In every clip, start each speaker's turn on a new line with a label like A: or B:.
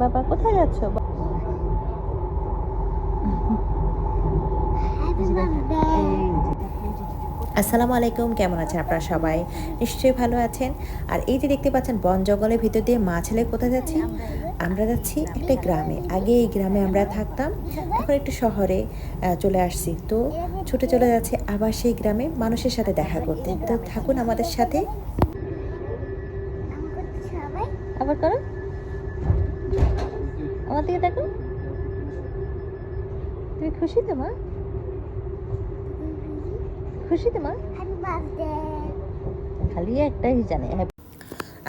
A: বাবা কোথায় যাচ্ছ? আসসালামু আলাইকুম কেমন আছেন আপনারা সবাই? নিশ্চয়ই ভালো আছেন। আর এই যে দেখতে পাচ্ছেন বন জঙ্গলের ভিতর দিয়ে মা ছেলে কোথায় যাচ্ছি? আমরা যাচ্ছি একটা গ্রামে। আগে এই গ্রামে আমরা থাকতাম এখন একটু শহরে চলে আসছি। তো ছুটে চলে যাচ্ছে আবার সেই গ্রামে মানুষের সাথে দেখা করতে। তো থাকুন আমাদের সাথে। আবার করো। আমার দিকে দেখো। তুমি খুশি তো মা? খুশি তো মা? খালি একটাই জানে।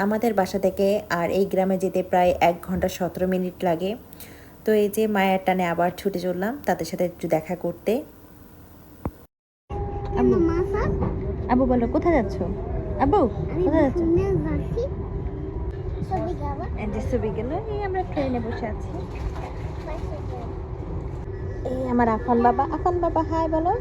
A: আমাদের বাসা থেকে আর এই গ্রামে যেতে প্রায় এক ঘণ্টা সতেরো মিনিট লাগে। তো এই যে মায়ের টানে আবার ছুটে চললাম তাদের সাথে একটু দেখা করতে। আব্বু আব্বু বলো কোথায় যাচ্ছ? আব্বু কোথায় যাচ্ছ। এই আমরা ট্রেনে বসে আছি। আমার আফান বাবা। আফান বাবা হাই বলো।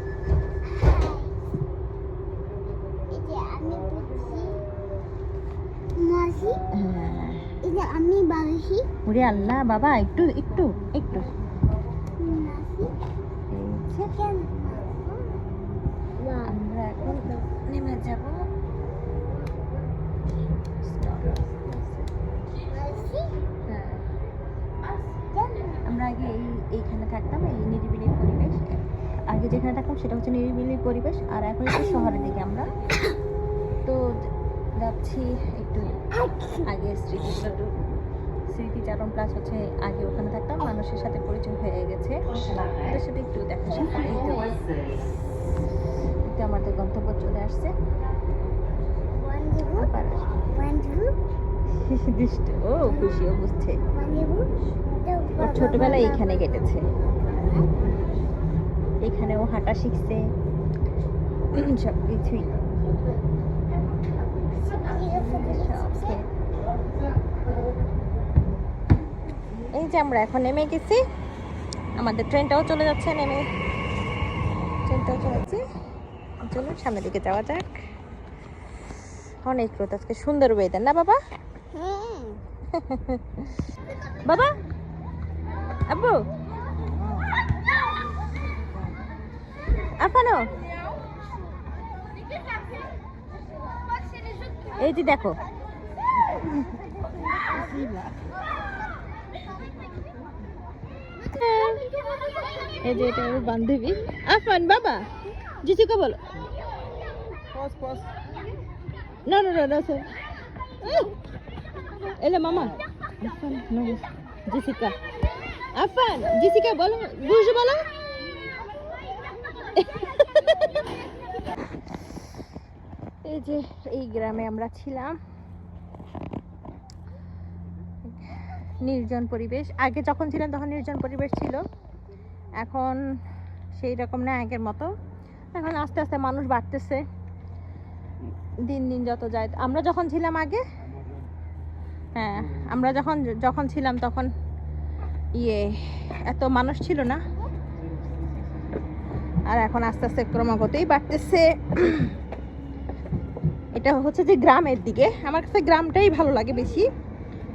A: হ্যাঁ।
B: আমি বাসি
A: ওরে আল্লাহ, বাবা, একটু একটু একটু। আমরা এখন নেমে যাব হ্যাঁ আমরা আগে এই এইখানে থাকতাম এই নিরিবিলি পরিবেশ আগে যেখানে থাকতাম সেটা হচ্ছে নিরিবিলি পরিবেশ। আর এখন একটু শহরের দিকে আমরা। তো যাচ্ছি একটু আগে স্মৃতিগুলো স্মৃতিচারণ প্লাস হচ্ছে আগে ওখানে থাকতাম। মানুষের সাথে পরিচয় হয়ে গেছে। ওদের সাথে একটু দেখা সাক্ষাৎ আমাদের গন্তব্য চলে আসছে। ও খুশি ও বুঝছে ওর ছোটবেলায় এইখানে কেটেছে। এখানেও হাঁটা শিখছে। সব কিছুই এই যে আমরা এখন নেমে গেছি। আমাদের ট্রেনটাও চলে যাচ্ছে নেমে। ট্রেনটাও চলে যাচ্ছে। চলুন সামনের দিকে যাওয়া যাক। অনেক রোদ আজকে সুন্দর ওয়েদার না বাবা? বাবা? আব্বু? আপানো এই যে দেখো। এই যে এটা আমার বান্ধবী। আফান বাবা জিসিকা বলো। না না না না স্যার এলে মামা। আফান জিসিকা। আফান জিসিকা বলো বুঝ বলো? এই যে এই গ্রামে আমরা ছিলাম। নির্জন পরিবেশ। আগে যখন ছিলাম তখন নির্জন পরিবেশ ছিল। এখন সেই রকম না আগের মতো। এখন আস্তে আস্তে মানুষ বাড়তেছে। দিন দিন যত যায়। আমরা যখন ছিলাম আগে হ্যাঁ আমরা যখন যখন ছিলাম তখন ইয়ে এত মানুষ ছিল না। আর এখন আস্তে আস্তে ক্রমাগতই বাড়তেছে। এটা হচ্ছে যে গ্রামের দিকে। আমার কাছে গ্রামটাই ভালো লাগে বেশি,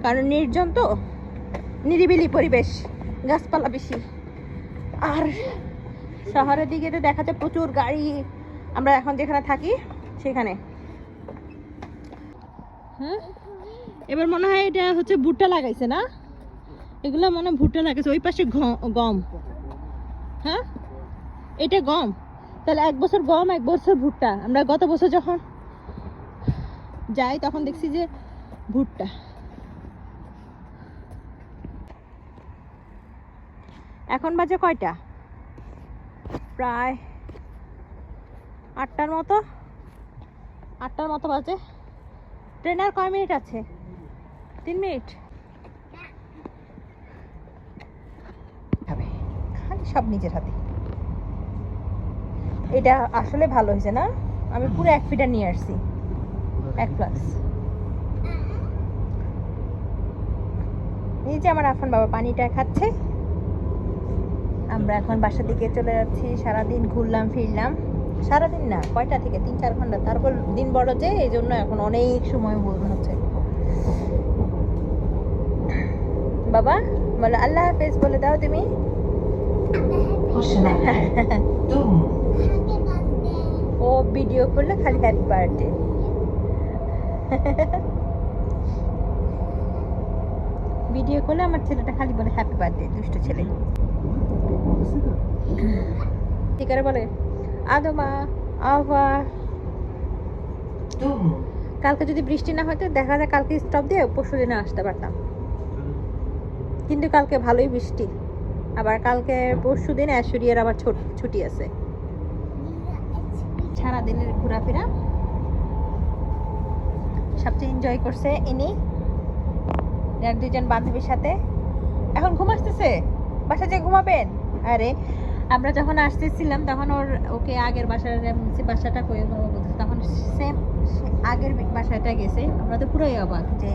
A: কারণ নির্জন তো, নিরিবিলি পরিবেশ, গাছপালা বেশি। আর শহরের দিকে তো দেখা যায় প্রচুর গাড়ি, আমরা এখন যেখানে থাকি, সেখানে। হ্যাঁ এবার মনে হয় এটা হচ্ছে ভুট্টা লাগাইছে না? এগুলো মনে ভুট্টা লাগাইছে, ওই পাশে গম। হ্যাঁ? এটা গম। তাহলে এক বছর গম, এক বছর ভুট্টা। আমরা গত বছর যখন যাই, তখন দেখছি যে ভুট্টা। এখন বাজে কয়টা? প্রায় আটটার মতো। আটটার মতো বাজে। ট্রেন আর কয় মিনিট আছে? তিন মিনিট? খালি সব নিজের হাতে। এটা আসলে ভালো হয়েছে না? আমি পুরো এক ফিটা নিয়ে আসছি। এক প্লাস এই যে আমার আফান বাবা পানিটা খাচ্ছে। আমরা এখন বাসার দিকে চলে যাচ্ছি। সারাদিন ঘুরলাম ফিরলাম। সারাদিন না কয়টা থেকে? তিন চার ঘণ্টা। তারপর দিন বড় যে এই জন্য এখন অনেক সময় মনে হচ্ছে। বাবা বলো আল্লাহ হাফেজ বলে দাও তুমি. ও ভিডিও করলে খালি হ্যাপি বার্থডে ভিডিও করলে আমার ছেলেটা খালি বলে হ্যাপি বার্থডে দুষ্ট ছেলে. কি করে বলে? আদমা
B: Dum.
A: কালকে যদি বৃষ্টি না হতো দেখা যায় কালকে স্টপ দিয়ে পরশু দিনে আসতে পারতাম। কিন্তু কালকে ভালোই বৃষ্টি। আবার কালকে পরশু দিন আবার ছুটি আছে। সারাদিনের ঘোরাফেরা সবচেয়ে এনজয় করছে ইনি। এক দুজন বান্ধবীর সাথে। এখন ঘুম আসতেছে? বাসা যে ঘুমাবেন? আরে আমরা যখন আসতেছিলাম তখন ওর ওকে আগের বাসার বাসাটা কয়ে তখন সেম আগের বাসাটা গেছে। আমরা তো পুরোই অবাক যে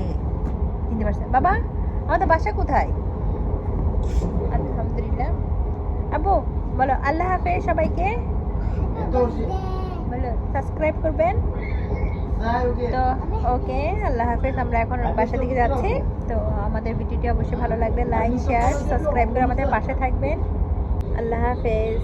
A: চিনতে পারছে বাবা আমাদের বাসা কোথায়? আলহামদুলিল্লাহ। আবু বলো আল্লাহ হাফেজ সবাইকে। বলো সাবস্ক্রাইব করবেন। তো ওকে আল্লাহ হাফেজ আমরা এখন বাসার দিকে যাচ্ছি। তো আমাদের ভিডিওটি অবশ্যই ভালো লাগবে। লাইক শেয়ার সাবস্ক্রাইব করে আমাদের পাশে থাকবেন। আল্লাহ হাফেজ।